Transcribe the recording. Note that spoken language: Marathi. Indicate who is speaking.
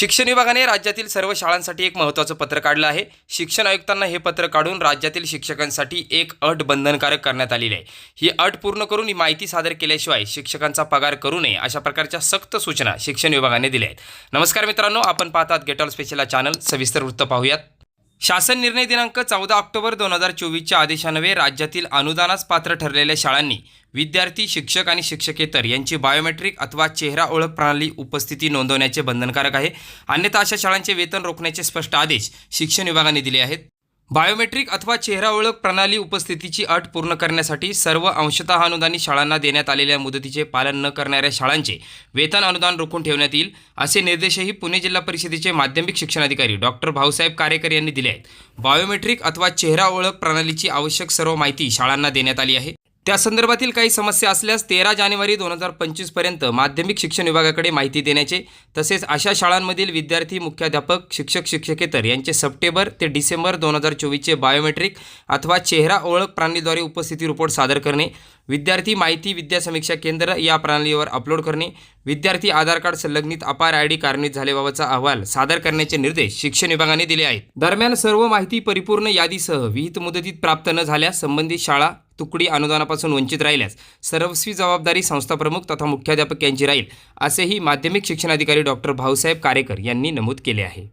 Speaker 1: शिक्षण विभागाने राज्यातील सर्व शाळांसाठी एक महत्त्वाचं पत्र काढलं आहे. शिक्षण आयुक्तांना हे पत्र काढून राज्यातील शिक्षकांसाठी एक अट बंधनकारक करण्यात आलेली आहे. ही अट पूर्ण करून ही माहिती सादर केल्याशिवाय शिक्षकांचा पगार करू नये अशा प्रकारच्या सक्त सूचना शिक्षण विभागाने दिल्या आहेत. नमस्कार मित्रांनो आपण पाहतात गेट ऑल स्पेशल चॅनल सविस्तर वृत्त पाहूयात. शासन निर्णय दिनांक चौदा ऑक्टोबर दोन हजार चोवीसच्या आदेशान्वये राज्यातील अनुदानास पात्र ठरलेल्या शाळांनी विद्यार्थी शिक्षक आणि शिक्षकेतर यांची बायोमेट्रिक अथवा चेहरा ओळख प्रणाली उपस्थिती नोंदवण्याचे बंधनकारक आहे. अन्यथा अशा शाळांचे वेतन रोखण्याचे स्पष्ट आदेश शिक्षण विभागाने दिले आहेत. बायोमेट्रिक अथवा चेहरा ओळख प्रणाली उपस्थितीची अट पूर्ण करण्यासाठी सर्व अंशतः अनुदानित शाळांना देण्यात आलेल्या मुदतीचे पालन न करणाऱ्या शाळांचे वेतन अनुदान रोखून ठेवण्यात येईल असे निर्देशही पुणे जिल्हा परिषदेचे माध्यमिक शिक्षणाधिकारी डॉक्टर भाऊसाहेब कारेकर यांनी दिले आहेत. बायोमेट्रिक अथवा चेहरा ओळख प्रणालीची आवश्यक सर्व माहिती शाळांना देण्यात आली आहे. त्या संदर्भातील काही समस्या असल्यास तेरा जानेवारी दोन हजार पंचवीसपर्यंत माध्यमिक शिक्षण विभागाकडे माहिती देण्याचे तसेच अशा शाळांमधील विद्यार्थी मुख्याध्यापक शिक्षक शिक्षकेतर यांचे सप्टेंबर ते डिसेंबर दोन हजार चोवीसचे बायोमेट्रिक अथवा चेहरा ओळख प्रणालीद्वारे उपस्थिती रिपोर्ट सादर करणे विद्यार्थी माहिती विद्या समीक्षा केंद्र या प्रणालीवर अपलोड करणे विद्यार्थी आधार कार्ड संलग्नित अपार आय डी कारणीत झाल्याबाबतचा अहवाल सादर करण्याचे निर्देश शिक्षण विभागाने दिले आहेत. दरम्यान सर्व माहिती परिपूर्ण यादीसह विहित मुदतीत प्राप्त न झाल्यास संबंधित शाळा तुकडी अनुदानापासून वंचित राहिल्यास सर्वस्वी जबाबदारी संस्थाप्रमुख तथा मुख्याध्यापक यांची राहील असेही माध्यमिक शिक्षणाधिकारी डॉक्टर भाऊसाहेब कारेकर यांनी नमूद केले आहे.